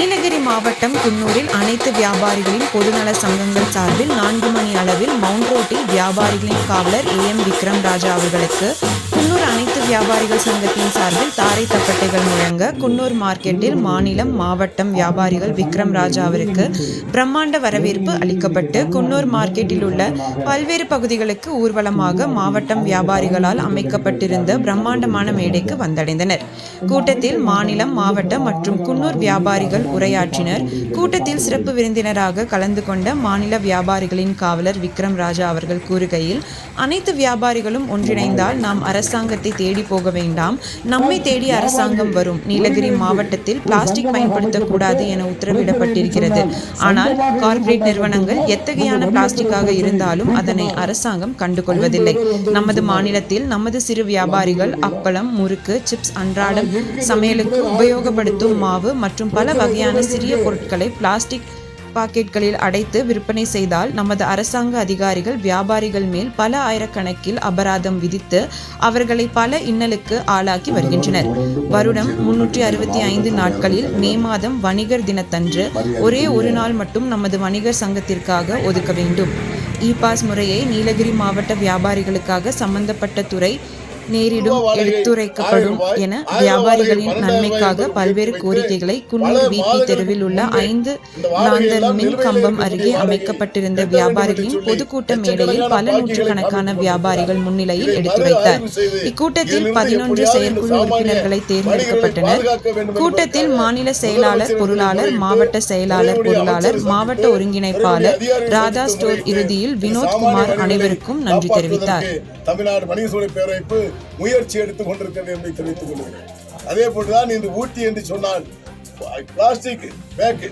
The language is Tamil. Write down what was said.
மாவட்டம் குன்னூரில் அனைத்து வியாபாரிகளின் பொதுநல சங்கங்கள் சார்பில் நான்கு மணி அளவில் மவுண்ட் ரோட்டில் வியாபாரிகளின் காவலர் ஏ எம் விக்ரம் ராஜா அவர்களுக்கு குன்னூர் அனைத்து வியாபாரிகள் சங்கத்தின் சார்பில் தாரை தப்பட்டைகள் முழங்க குன்னூர் மார்க்கெட்டில் மாநிலம் மாவட்டம் வியாபாரிகள் விக்ரம் ராஜா அவருக்கு பிரம்மாண்ட வரவேற்பு அளிக்கப்பட்டு குன்னூர் மார்க்கெட்டில் உள்ள பல்வேறு பகுதிகளுக்கு ஊர்வலமாக மாவட்டம் வியாபாரிகளால் அமைக்கப்பட்டிருந்த பிரம்மாண்டமான மேடைக்கு வந்தடைந்தனர். கூட்டத்தில் மாநிலம் மாவட்ட மற்றும் குன்னூர் வியாபாரிகள் உரையாற்றினர். கூட்டத்தில் சிறப்பு விருந்தினராக கலந்து கொண்ட மாநில வியாபாரிகளின் காவலர் விக்ரம் ராஜா அவர்கள் கூறுகையில் அனைத்து வியாபாரிகளும் ஒன்றிணைந்தால் நாம் அரசாங்கத்தை தேடி தேடி போக வேண்டாம். நம்மை தேடி அரசாங்கம் வரும். நீலகிரி மாவட்டத்தில் பிளாஸ்டிக் பயன்படுத்தக்கூடாது என உத்தரவிடப்பட்டிருக்கிறது. ஆனால் கார்ப்பரேட் நிறுவனங்கள் எத்தகையான பிளாஸ்டிக்காக இருந்தாலும் அதனை அரசாங்கம் கண்டுகொள்வதில்லை. நமது மாநிலத்தில் நமது சிறு வியாபாரிகள் அப்பளம் முறுக்கு சிப்ஸ் அன்றாடம் சமையலுக்கு உபயோகப்படுத்தும் மாவு மற்றும் பல வகையான சிறிய பொருட்களை பிளாஸ்டிக் பாக்கெட்களில் அடைத்து விற்பனை செய்தால் நமது அரசாங்க அதிகாரிகள் வியாபாரிகள் மேல் பல ஆயிரக்கணக்கில் அபராதம் விதித்து அவர்களை பல இன்னலுக்கு ஆளாக்கி வருகின்றனர். வருடம் முன்னூற்றி அறுபத்தி ஐந்து நாட்களில் மே மாதம் வணிகர் தினத்தன்று ஒரே ஒரு நாள் மட்டும் நமது வணிகர் சங்கத்திற்காக ஒதுக்க வேண்டும். இ பாஸ் முறையை நீலகிரி மாவட்ட வியாபாரிகளுக்காக சம்பந்தப்பட்ட துறை நேரிடும் எடுத்துரைக்கப்படும் என வியாபாரிகளின் நன்மைக்காக பல்வேறு கோரிக்கைகளை குன்னூர் விபி தெருவில் உள்ள ஐந்து லாந்தர் மின் கம்பம் அருகே அமைக்கப்பட்டிருந்த வியாபாரிகளின் பொதுக்கூட்ட மேடையில் பல நூற்றுக்கணக்கான வியாபாரிகள் முன்னிலையில் எடுத்துரைத்தார். இக்கூட்டத்தில் பதினொன்று செயற்குழு உறுப்பினர்களை தேர்ந்தெடுக்கப்பட்டனர். கூட்டத்தில் மாநில செயலாளர் பொருளாளர் மாவட்ட செயலாளர் பொருளாளர் மாவட்ட ஒருங்கிணைப்பாளர் ராதா ஸ்டோர் இறுதியில் வினோத்குமார் அனைவருக்கும் நன்றி தெரிவித்தார். தமிழ்நாடு வணிக சூழல் பேரமைப்பு முயற்சி எடுத்துக் கொண்டிருக்கிறது என்பதை தெரிவித்துக் கொள்கிறேன். அதே போன்றுதான் இன்று ஊட்டி என்று சொன்னால் பிளாஸ்டிக் பேக்கு